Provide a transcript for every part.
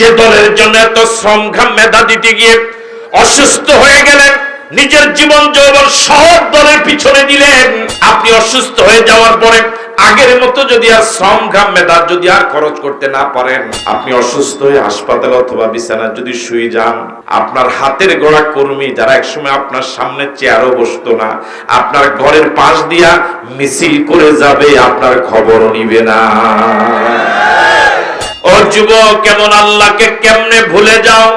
যে দলের জন্য এত শ্রম ঘাম মেধা দিতে গিয়ে অসুস্থ হয়ে গেলেন, নিজের জীবন যৌবন সব দলের পিছনে দিলেন। আপনি অসুস্থ হয়ে যাওয়ার পরে আগের মতো যদি আর শ্রম ঘাম মেধা যদি আর খরচ করতে না পারেন, আপনি অসুস্থ হয়ে হাসপাতাল অথবা বিছানা যদি শুয়ে যান, আপনার হাতের গড়া কর্মী যারা একসময় আপনার সামনে চেয়ারও বসতো না, আপনার ঘরের পাশ দিয়া মিছিল করে যাবে, আপনার খবরও নিবে না। ও যুবক, কেমন আল্লাহকে কেমনে ভুলে যাও?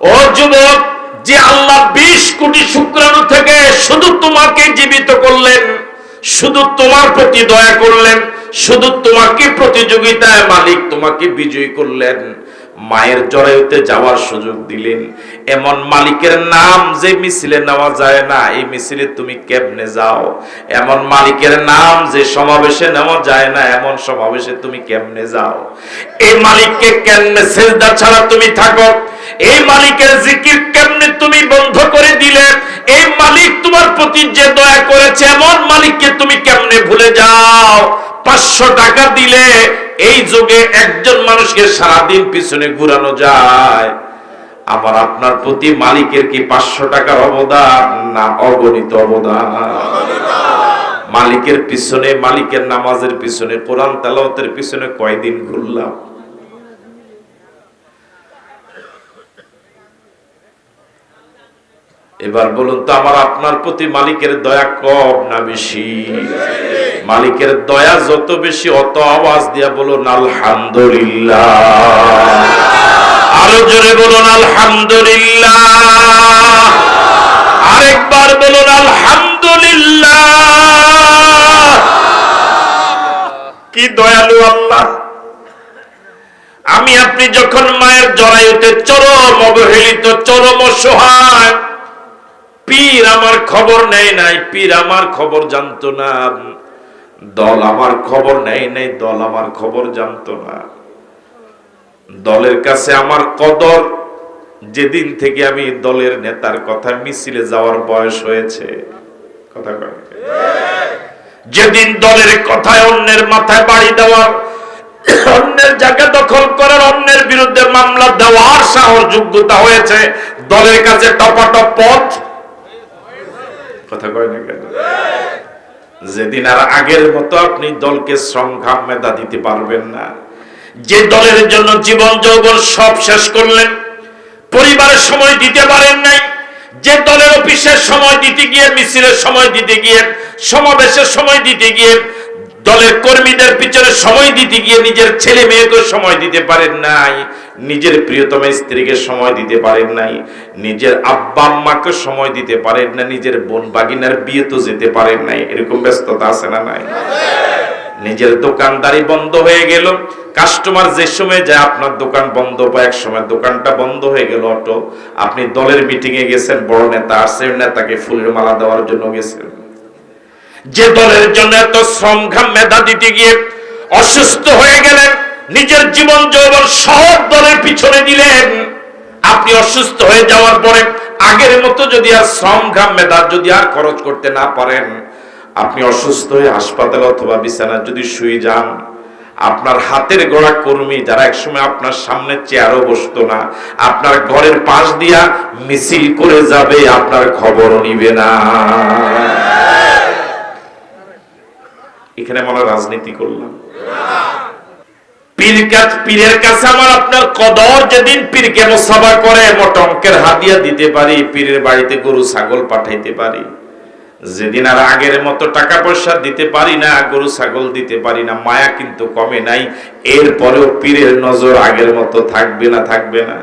ও যুবক, যে আল্লাহ বিশ কোটি শুক্রাণু থেকে শুধু তোমাকে জীবিত করলেন, শুধু তোমার প্রতি দয়া করলেন, শুধু তোমাকে প্রতিযোগিতায় মালিক, তোমাকে বিজয়ী করলেন। মায়ের জরায়ুতে যাওয়ার সুযোগ দিলেন। এমন মালিকের নাম যে মিছিলে নেওয়া যায় না, এই মিছিলে তুমি কেমনে যাও? এমন মালিকের নাম যে সমাবেশে নেওয়া যায় না, এমন সমাবেশে তুমি কেমনে যাও? এই মালিককে কেমনে সেজদা ছাড়া তুমি থাকো? এই মালিকের জিকির কেমনে তুমি বন্ধ করে দিলে? এই মালিক তোমার প্রতি যে দয়া করেছে, এমন মালিককে তুমি কেমনে ভুলে যাও? পাঁচশো টাকা দিলে এই যুগে একজন মানুষকে সারাদিন পিছনে ঘুরানো যায়। আবার আপনার প্রতি মালিকের কি পাঁচশো টাকার অবদান? না, অগণিত অবদান। মালিকের পিছনে, মালিকের নামাজের পিছনে, কোরআন তেলাওয়াতের পিছনে কয়দিন ঘুরলাম? এবার বলুন তো, আমার আপনার প্রতি মালিকের দয়া কম না বেশি? মালিকের দয়া যত বেশি, অত আওয়াজ দিয়া বলুন, আলহামদুলিল্লাহ। আরও জোরে বলুন, আলহামদুলিল্লাহ। আরেকবার বলুন, আলহামদুলিল্লাহ। কি দয়ালু আল্লাহ। আমি আপনি যখন মায়ের জরায়ুতে চরম অবহেলিত, চরম অসহায় পীর আমার খবর নেয় নাই, পীর আমার খবর জানতো না। দল আমার খবর নেয় নাই, দল আমার খবর জানতো না। দলের কাছে আমার কদর, যেদিন থেকে আমি দলের নেতার কথা মিছিলে যাওয়ার বয়স হয়েছে। কথা কয়। যেদিন দলের কথায় অন্যের মাথায় বাড়ি দেওয়ার, অন্যের জায়গা দখল করার, অন্যের বিরুদ্ধে মামলা দেওয়ার সাহস, যোগ্যতা হয়েছে। দলের কাছে টপাটপ পথ কথা কয় না কেন? যেদিন আর আগের মতো আপনি দলকে সংঘাম মেধা দিতে পারবেন না। যে দলের জন্য জীবন যৌবন সব শেষ করলেন, পরিবারের সময় দিতে পারেন নাই, যে দলের অফিসের সময় দিতে গিয়ে, মিছিলের সময় দিতে গিয়ে, সমাবেশের সময় দিতে গিয়ে, দলের কর্মীদের পিছনে সময় দিতে গিয়ে, নিজের ছেলে মেয়েকে সময় দিতে পারেন নাই। নিজের প্রিয়তম স্ত্রীকে সময় দিতে পারেন নাই, নিজের আব্বা আম্মাকে সময় দিতে পারেন না নিজের বোন বাগিনার বিয়ে তো যেতে পারেন নাই, এরকম ব্যস্ততা আছে না নাই? নিজের দোকানদারি বন্ধ হয়ে গেল কাস্টমার যে সময় যায় আপনার দোকান বন্ধ বা এক সময় দোকানটা বন্ধ হয়ে গেল অটো, আপনি দলের মিটিং এ গেছেন, বড় নেতা আসছেন নেতাকে ফুলের মালা দেওয়ার জন্য গেছেন। যে দলের জন্য এত শ্রম ঘাম মেধা দিতে গিয়ে অসুস্থ হয়ে গেলেন নিজের জীবন যৌবন সব দলের পিছনে দিলেন। আপনি অসুস্থ হয়ে যাওয়ার পরে আগের মতো যদি আর শ্রম, ঘাম যদি আর খরচ করতে না পারেন, আপনি অসুস্থ হয়ে হাসপাতাল অথবা বিছানায় যদি শুয়ে যান, আপনার হাতের গড়া কর্মী যারা একসময় আপনার সামনে চেয়ারও বসতো না, আপনার ঘরের পাশ দিয়া মিছিল করে যাবে, আপনার খবরও নিবে না। এখানে আমরা রাজনীতি করলাম। পীরের কাছে আমার আপনার কদর যেদিন পীরকে মোসাফা করে মোট অঙ্কের হাতিয়া দিতে পারি, পীরের বাড়িতে গরু, ছাগল পাঠাইতে পারি। যেদিন আর আগের মতো টাকা পয়সা দিতে পারি না, গরু, ছাগল দিতে পারি না, মায়া কিন্তু কমে নাই। এরপরেও পীরের নজর আগের মতো থাকবে না থাকবে না।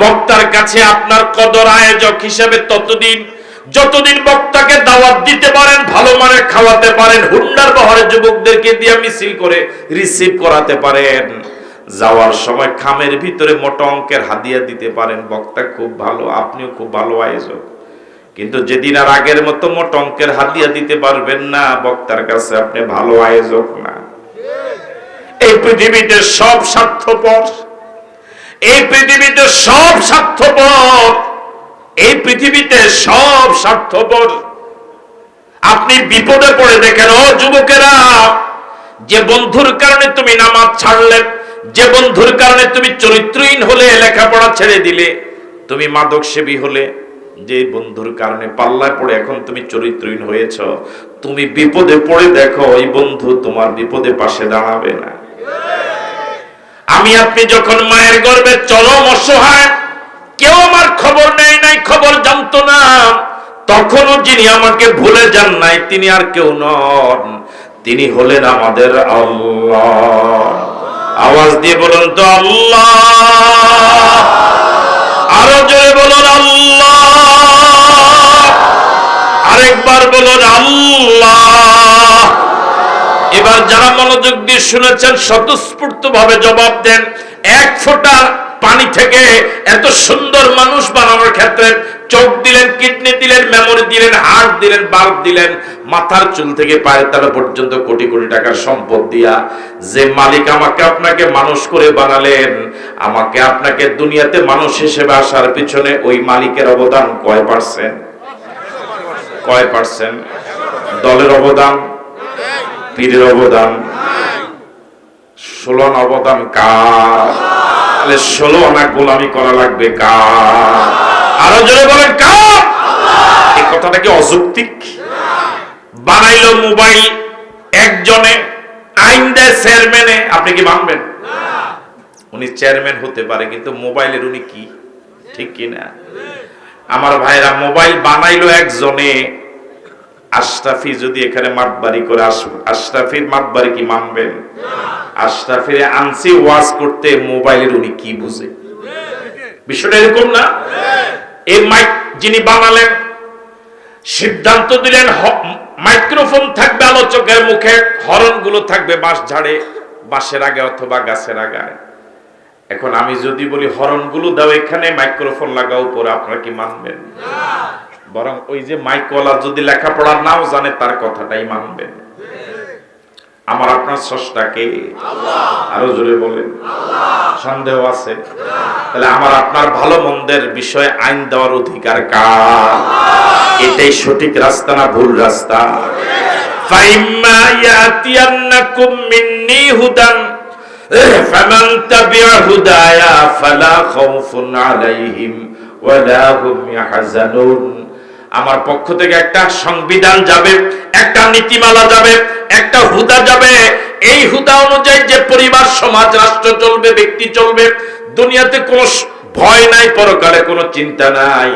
বক্তার কাছে আপনার কদর আয়োজক হিসেবে ততদিন যতদিন বক্তাকে দাওয়াত দিতে পারেন, ভালো মানের খাওয়াতে পারেন, হুন্ডার বহরে যুবকদেরকে দিয়ে মিছিল করে রিসিভ করাতে পারেন। যাওয়ার সময় খামের ভিতরে মোটা অঙ্কের হাদিয়া দিতে পারেন, বক্তা খুব ভালো, আপনিও খুব ভালো আয়োজক। কিন্তু যেদিন আর আগের মতো মোটা অঙ্কের হাদিয়া দিতে পারবেন না, বক্তার কাছে আপনি ভালো আয়োজক না। এই পৃথিবীতে সব স্বার্থপর, এই পৃথিবীতে সব স্বার্থপর। এই পৃথিবীতে সব স্বার্থপর। আপনি বিপদে পড়ে দেখেন, ও যুবকেরা, যে বন্ধুর কারণে তুমি নামাজ ছাড়লে, যে বন্ধুর কারণে তুমি চরিত্রহীন হলে, লেখাপড়া ছেড়ে দিলে, তুমি মাদক সেবী হলে, যে বন্ধুর কারণে পাল্লায় পড়ে এখন তুমি চরিত্রহীন হয়েছ, তুমি বিপদে পড়ে দেখো, ওই বন্ধু তোমার বিপদে পাশে দাঁড়াবে না। আমি, আপনি যখন মায়ের গর্ভে চরম অসহায়, কেউ আমার খবর নেয় নাই, খবর জানতো না। তখনও যিনি আমাকে ভুলে যান নাই, তিনি আর কেউ নন। তিনি হলেন আমাদের আল্লাহ। আওয়াজ দিয়ে বলুন তো, আল্লাহ। আরও জোরে বলুন, আল্লাহ। আরেকবার বলুন, আল্লাহ। এবার যারা মনোযোগ দিয়ে শুনেছেন স্বতঃস্ফূর্ত ভাবে জবাব দেন। এক ফোঁটা পানি থেকে এত সুন্দর মানুষ বানানোর ক্ষেত্রে চোখ দিলেন, কিডনি দিলেন, মেমোরি দিলেন হার্ট দিলেন, বাল্ব দিলেন, মাথার চুল থেকে পায়ের তারা পর্যন্ত কোটি কোটি টাকার সম্পদ দিয়া যে মালিক আমাকে আপনাকে মানুষ করে বানালেন, আমাকে আপনাকে দুনিয়াতে মানুষ হিসেবে আসার পিছনে ওই মালিকের অবদান কয় পার্সেন্ট? কয় পার্সেন্ট? দলের অবদান? পীরের অবদান? ষোলো আনা অবদান কার? তাহলে ষোলো আনা গোলামি করা লাগবে আরও জোরে বলেন এই কথাটা কি অযৌক্তিক? বানাইলো মোবাইল একজনে আইন দেয় চেয়ারম্যানে, আপনি কি মানবেন? উনি চেয়ারম্যান হতে পারে, কিন্তু মোবাইলের উনি কি? ঠিক কি না আমার ভাইরা, মোবাইল বানাইলো একজনে আশরাফি যদি এখানে মাতবাড়ি করে আশরাফির মাতবাড়ি কি মানবেন? আশরাফির আনসি ওয়াজ করতে মোবাইলের উনি কি বুঝে? বিষয়টা এরকম না? এই মাইক যিনি বানালেন সিদ্ধান্ত দিলেন মাইক্রোফোন থাকবে আলোচকের মুখে হরনগুলো থাকবে বাঁশ ঝাড়ে বাঁশের আগে অথবা গাছের আগায় এখন আমি যদি বলি হরনগুলো দাও এখানে মাইক্রোফোন লাগাও উপরে আপনারা কি মানবেন? বরং ওই যে মাইকওয়ালা যদি লেখাপড়া নাও জানে তার কথাটাই মানবেন আমার আপনার স্রষ্টাকে আরও জোরে বলেন। সন্দেহ আছে? তাহলে আমার আপনার ভালো মন্দের বিষয়ে আইন দেওয়ার অধিকার কার? এটাই সঠিক রাস্তা না ভুল রাস্তা? আলাইহিম ওয়ালা হুম ইয়াহজানুন। আমার পক্ষ থেকে একটা সংবিধান যাবে, একটা নীতিমালা যাবে, একটা হুদা যাবে। এই হুদা অনুযায়ী যে পরিবার, সমাজ, রাষ্ট্র চলবে, ব্যক্তি চলবে, দুনিয়াতে কোনো ভয় নাই, পরকালে কোনো চিন্তা নাই।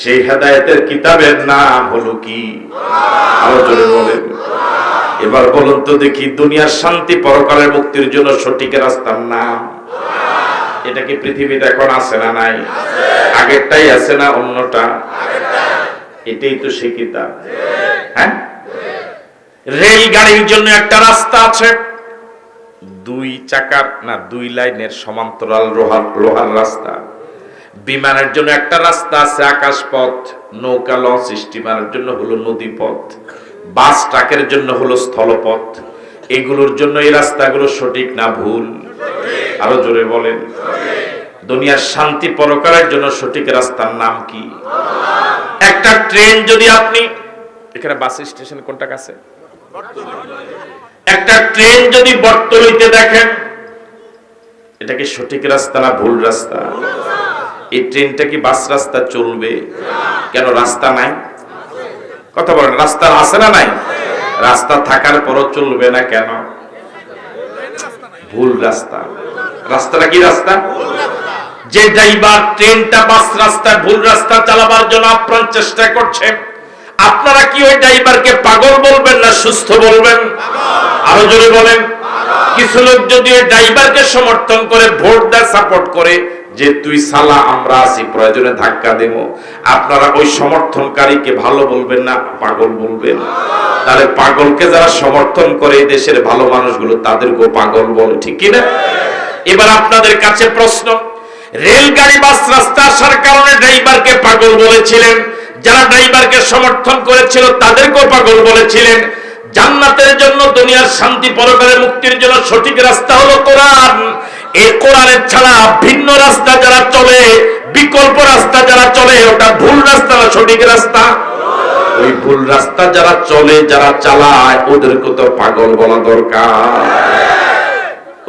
সেই হেদায়েতের কিতাবের নাম হলো কি? এবার বলুন তো দেখি, দুনিয়ার শান্তি, পরকালের মুক্তির জন্য সঠিক রাস্তার নাম। এটা কি পৃথিবীতে এখন আছে না নাই? আগেরটাই আছে না অন্যটা? এটাই তো সেই কিতাব। হ্যাঁ? রেলগাড়ির জন্য একটা রাস্তা আছে। দুই চাকার, না, দুই লাইনের সমান্তরাল লোহার লোহার রাস্তা। বিমানের জন্য একটা রাস্তা আছে আকাশ পথ নৌকা লঞ্চ স্টিমারের জন্য হলো নদী পথ বাস ট্রাকের জন্য হলো স্থলপথ। এগুলোর জন্য এই রাস্তাগুলো সঠিক না ভুল? আরও জোরে বলেন। দুনিয়ার শান্তি পরকারের জন্য সঠিক রাস্তার নাম কি? একটা ট্রেন যদি আপনি এখানে বাস স্টেশন কোনটা কাছে? একটা ট্রেন যদি বর্তলিতে দেখেন, এটা কি সঠিক রাস্তা না ভুল রাস্তা? এই ট্রেনটা কি বাস রাস্তা চলবে? কেন রাস্তা নাই? কথা বলেন, রাস্তা আছে না নাই? রাস্তা থাকার পরও চলবে না কেন? ভুল রাস্তা। রাস্তাটা কি রাস্তা? যে ড্রাইভার ট্রেনটা, বাস রাস্তায় ভুল রাস্তা চালাবার জন্য আপ্রাণ চেষ্টা করছে, আপনারা কি ওই ড্রাইভারকে পাগল বলবেন না সুস্থ বলবেন? আরও জোরে বলেন। কিছু লোক যদি ওই ড্রাইভারকে সমর্থন করে, ভোট দেয়, সাপোর্ট করে, যে তুই সালা, আমরা আছি, প্রয়োজনে ধাক্কা দেব। আপনারা ওই সমর্থনকারীকে ভালো বলবেন না, পাগল বলবেন? তাহলে পাগলকে যারা সমর্থন করে এই দেশের ভালো মানুষগুলো, তাদেরকেও পাগল বলে, ঠিক কিনা? এবার আপনাদের কাছে প্রশ্ন। রেলগাড়ি, বাস রাস্তা আসার কারণে ড্রাইভারকে পাগল বলেছিলেন। যারা ড্রাইভারকে সমর্থন করেছিল, তাদেরকেও পাগল বলেছিলেন। জান্নাতের জন্য দুনিয়ার শান্তি পরকালের মুক্তির জন্য সঠিক রাস্তা হলো কোরআন। এই কোরআনের ছাড়া ভিন্ন রাস্তা যারা চলে, বিকল্প রাস্তা যারা চলে, ওটা ভুল রাস্তা না সঠিক রাস্তা? ওই ভুল রাস্তা যারা চলে, যারা চালায়, ওদেরকে তো পাগল বলা দরকার।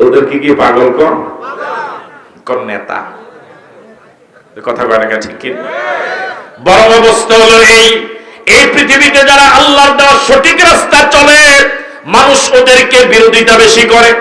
ওদেরকে কি পাগল কর কোন নেতা। কথা কয় না ঠিক বরং অবস্থা হলো এই এই পৃথিবীতে যারা আল্লাহর দেওয়া সঠিক রাস্তা চলে, মানুষ ওদেরকে বিরোধিতা বেশি করে।